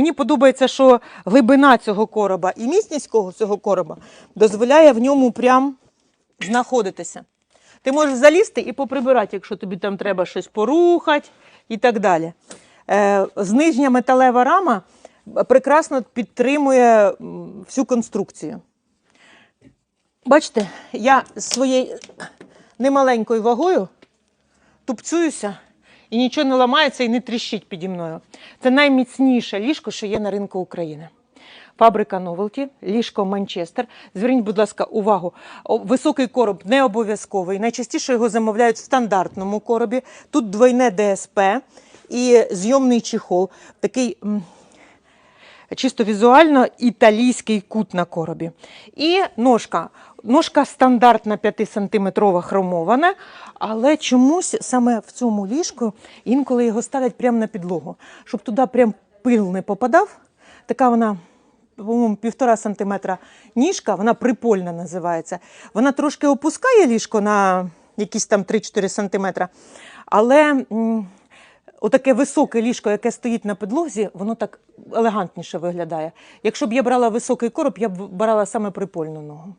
Мені подобається, що глибина цього короба і міцність цього короба дозволяє в ньому прям знаходитися. Ти можеш залізти і поприбирати, якщо тобі там треба щось порухати і так далі. Е, знижня металева рама прекрасно підтримує всю конструкцію. Бачите, я своєю немаленькою вагою тупцююся і нічого не ламається і не тріщить піді мною. Це найміцніше ліжко, що є на ринку України. Фабрика Новелті, ліжко Манчестер. Зверніть, будь ласка, увагу. Високий короб не обов'язковий. Найчастіше його замовляють в стандартному коробі. Тут двойне ДСП і зйомний чехол. Такий чисто візуально італійський кут на коробі. І ножка. Ножка стандартна 5-сантиметрова хромована, але чомусь саме в цьому ліжку інколи його ставлять прямо на підлогу, щоб туди прям пил не попадав. Така вона, по-моєму, півтора сантиметра ніжка, вона припольна називається. Вона трошки опускає ліжко на якісь там 3-4 сантиметра, але. Отаке високе ліжко, яке стоїть на підлозі, воно так елегантніше виглядає. Якщо б я брала високий короб, я б брала саме припольну ногу.